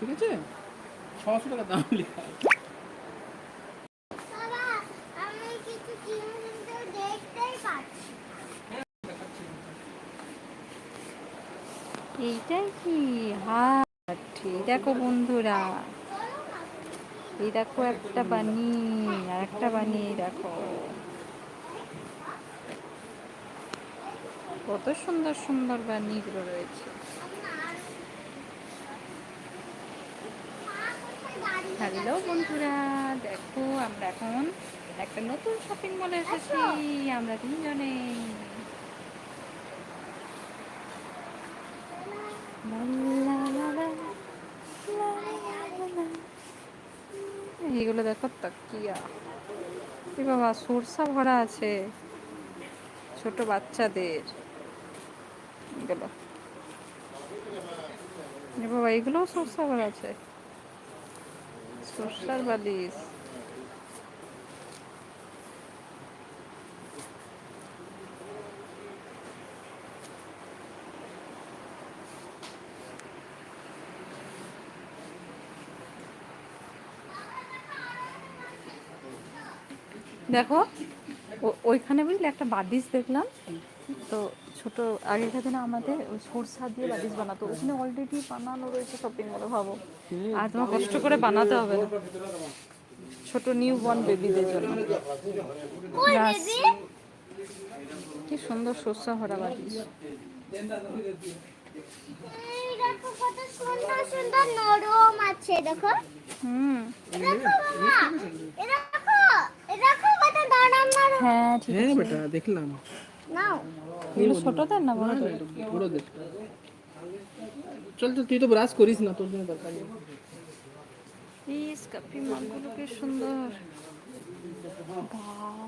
ঠিক আছে? ছশো টাকা দাম লেখা আছে। বাবা আমি কিছু জিনিস কিন্তু দেখতেই পাচ্ছি এইটাই কি হাট? এই দেখো বন্ধুরা। এই দেখো একটা বানি আর একটা বানি দেখো। কত সুন্দর সুন্দর বানিগুলো রয়েছে। হ্যালো বন্ধুরা দেখো আমরা এখন একটা নতুন শপিং মলে এসেছি আমরা তিনজনে। লা লা লা লা, লা লা লা লা। এইগুলো দেখো তাকিয়া। এ বাবা সরষা ভরা আছে ছোট বাচ্চাদের। এগুলো। বাবা এগুলোও সরষা ভরা আছে। সরষার বালিশ। দেখো ওইখানে বুঝলি একটা বালিশ দেখলাম তো ছোট আগেকার দিনে আমাদের সরষা দিয়ে বালিশ বানাতো। ওখানে অলরেডি বানানো রয়েছে শপিং মলে ভাবো। আর তোমার কষ্ট করে বানাতে হবে না। ছোট নিউ বর্ন বেবিদের জন্য কি সুন্দর সরষা ভরা বালিশ। দেখো কত সুন্দর সুন্দর নরম আছে দেখো। হুম। দেখো বাবা এ দেখো এ দেখো কত নরম নরম হ্যাঁ ঠিক হ্যাঁ আছে। বেটা দেখলাম। নাও। এগুলো ছোটদের না বড়দের বড় দেখ চল তুই তো ব্রাশ করিস না তোর জন্য দরকার নেই। ইস কাপি মালগুলো কি সুন্দর। বাহ।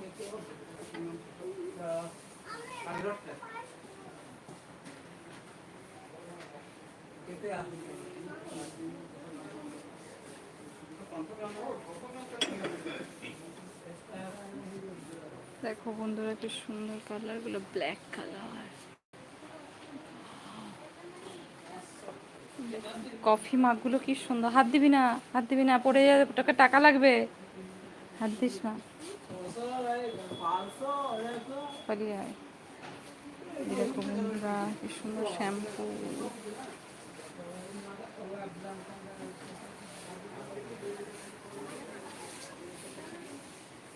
দেখো বন্ধুরা কি সুন্দর কালারগুলো ব্ল্যাক কালার। কফি মাগগুলো কি সুন্দর। হাত দিবি না, হাত দিবি না, পড়ে যাবে ওটাকে টাকা লাগবে। হাত দিস না। কি সুন্দর শ্যাম্পু।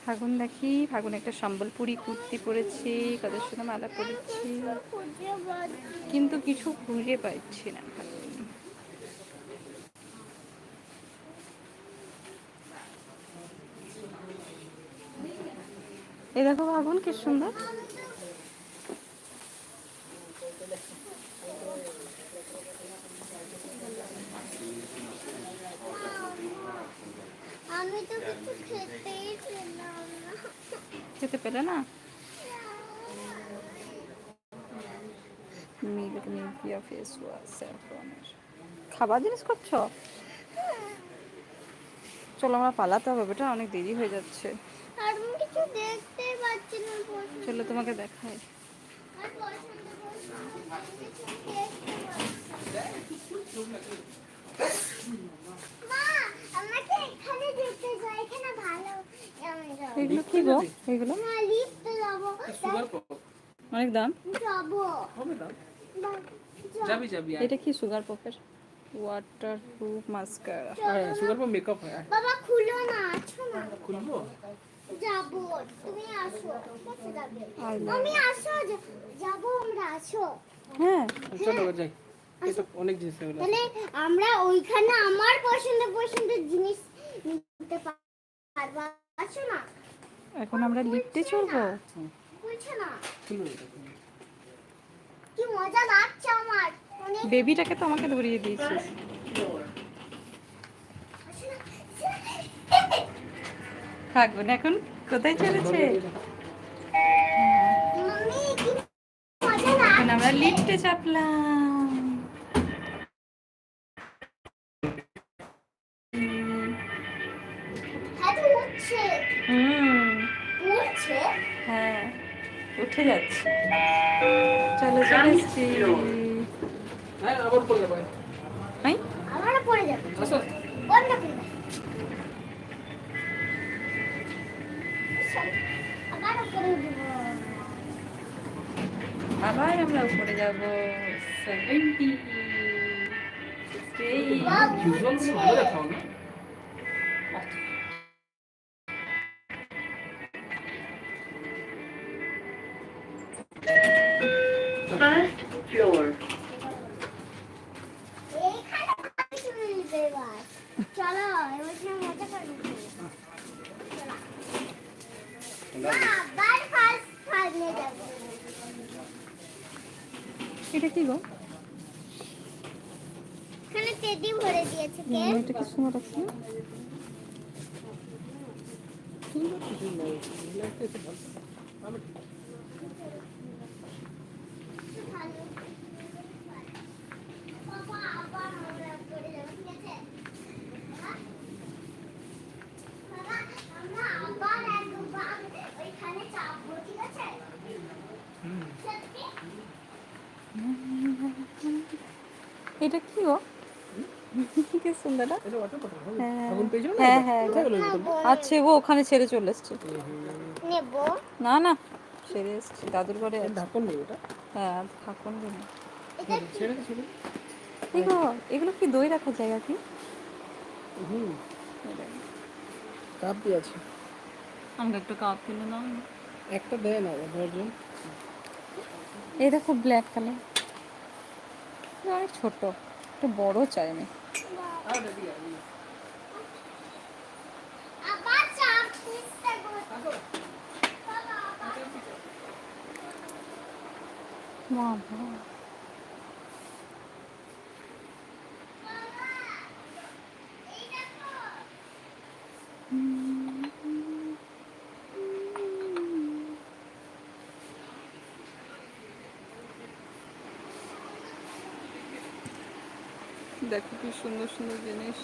ফাগুন দেখি, ফাগুন একটা সম্বলপুরি কুর্তি পরেছি, কত সাথে মালা পরেছি। কিন্তু কিছু খুঁজে পাচ্ছি না। এই দেখো ফাগুন, কি সুন্দর আমি তো কিছু খেতেই পেলাম না খেতে পেলে না? মিল্ক মিল্কিয়া ফেস ওয়াশ স্যাফরনের খাবার জিনিস করছ চলো আমরা পালাতে হবে বেটা অনেক দেরি হয়ে যাচ্ছে। চলো তোমাকে দেখাই। মা আমাকে এখানে যেতে যাই এখানে ভালো। এগুলো কি গো? এগুলো? অনেক দাম? এটা কি সুগার পপের? ওয়াটার প্রুফ মাস্কারা হ্যাঁ সুগার পপ মেকআপ হয় বাবা খুলো না আছো না। খুলবো? যাব। তুমি আসো কোথায় যাবে। আল্লাহ। আমি আসো যাব আমরা আসো। হ্যাঁ। চলো যাই। অনেক জিনিস এগুলো আমরা ওইখানে আমার পছন্দ পছন্দের জিনিস নিতে পারব? এখন আমরা লিফটে চলবো? বুঝছ না। খুলবো এটা, খুলবো। কি মজা লাগছে আমার। বেবিটাকে তো আমাকে ধরিয়ে দিয়েছিস আসো না। থাকবেন এখন কোথায় চলেছে? আমরা লিফটে চাপলাম। উঠছে? হুম। উঠছে? হ্যাঁ উঠে যাচ্ছে। চলো চলে এসছি। হ্যাঁ আবার পড়ে যাবে। হ্যাঁ আমারও পড়ে যাবে। আসো বন্ধ করে আবার। আবার আমরা উপরে যাব। সেভেন্টি এটা কি গো এখানে টেডি ভরে দিয়েছে কে এটা কি সুন্দর আছে না? সুন্দর কিছু নয় এগুলো একটু ভালো আমি ভালো বাবা আবার আমরা উপরে যাব ঠিক আছে বাবা? বাবা, আমরা আবার একবার ওইখানে চাপবো ঠিক আছে সত্যি এটা কি গো? কি সুন্দর এটা হ্যাঁ। হ্যাঁ, হ্যাঁ? আছে ও ওখানে ছেড়ে চলে এসছে। না না ছেড়ে এসছে। দাদুর ঘরে ঢাকন নেই ওটা? হ্যাঁ এটা গো এগুলো কি দই রাখার জায়গা কি? হুম। কাপ দিয়ে আছে। আমাকে একটু কাপ কিনে দাও না। একটা দেয় না এই দেখো ব্ল্যাক কালার অনেক ছোট। একটু বড় চাই আমি। বাবা দেখো কি সুন্দর সুন্দর জিনিস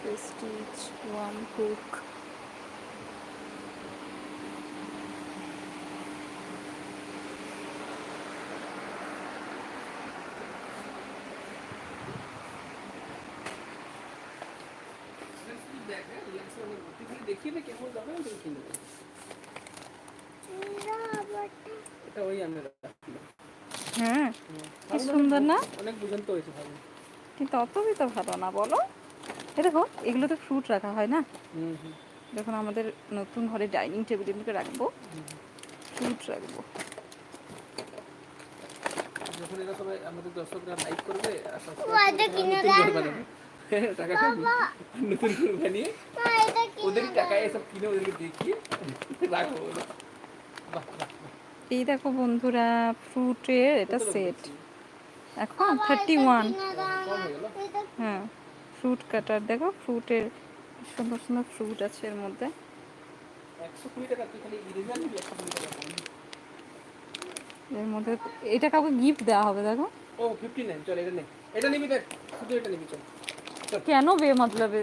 প্রেস্টিজ ওয়ান কুক দেখ হ্যাঁ রিল্যাক্সে অনেক তুই খালি দেখিয়ে দে কেমন যাবে আমি তোকে কিনে দেবো আবারটা এটা ওই আমি রাখলাম হ্যাঁ হুম। কি সুন্দর না? অনেক বুঝন্ত হয়েছে ভালো। কিন্তু অতই তো ভালো না বলো। এ দেখো এগুলোতে ফ্রুট রাখা হয় না? হুম হুম। যখন আমাদের নতুন ঘরে ডাইনিং টেবিল এমনি রাখব ফ্রুট রাখব। যখন এরা সবাই আমাদের দর্শকরা লাইক করবে আর। হ্যাঁ, টাকা নতুন করে বানিয়ে মা এটা কি ওদের টাকায় এসব কিনে ওদেরকে দেখিয়ে রাখব। বাহ বাহ বাহ। এই দেখো বন্ধুরা ফ্রুটের এটা সেট এখন থার্টি ওয়ান কম হয়ে গেল। এটা ফ্রুট কাটার দেখো ফ্রুটের সুন্দর সুন্দর ফ্রুট আছে এর মধ্যে। এর মধ্যে এটা কাউকে গিফট দেওয়া হবে দেখো। ও চল এটা নে। এটা নিবি দেখ শুধু এটা নিবি চল। কেন বে মতলবে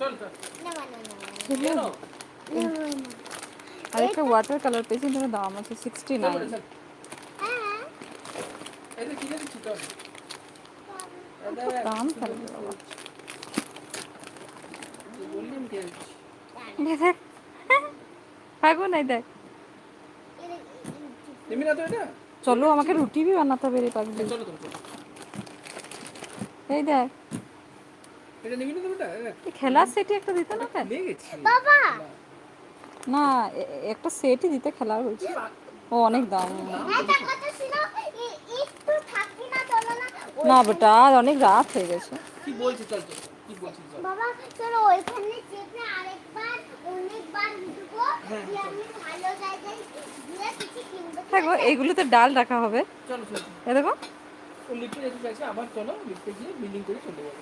চল চল। না না না আর একটা ওয়াটার কালার পেয়েছি দাম আছে সিক্সটি নাইন। হ্যাঁ। দেখ, দাম বাবা। দেখ। নাই দেখ। নিবি না তো এটা? চলো আমাকে রুটি भी বানাতে হবে রে পাগলি এই দেখ। এটা নিবি না তো এটা এই দেখ, খেলার সেটই একটা দিতে না কেন? বাবা! না একটা সেটই দিতে খেলা হয়েছে। ও অনেক দাম। না বেটা আর অনেক রাত হয়ে গেছে। কি বলছিস চল চল কি বলছিস বাবা চলো ওইখানে চেপে আরেকবার অনেকবার ঢুকবো দিয়ে আমি ভালো জায়গায় গিয়ে কিছু কিনবো ঠিক এইগুলোতে ডাল রাখা হবে। চলো চলো। এ দেখো। ও লিফটে যেতে চাইছে আবার চলো লিফটে গিয়ে বিল্ডিং করে চলে যাব।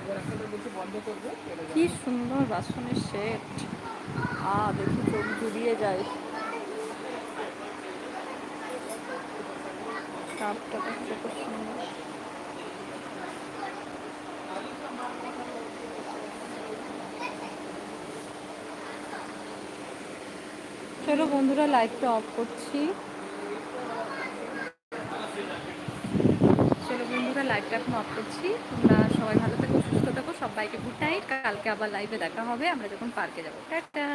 এবার একটা বলছে বন্ধ করবে চলে যাব। কি সুন্দর বাসনের সেট আ, দেখি চোখ জুড়িয়ে যায়। কাপটা চলো বন্ধুরা লাইটটা অফ করছি। লাইভটা এখন অফ করছি। তোমরা সবাই ভালো থেকো। থেকো সবাইকে গুড নাইট কালকে আবার লাইভে দেখা হবে আমরা যখন পার্কে যাব। টাটা!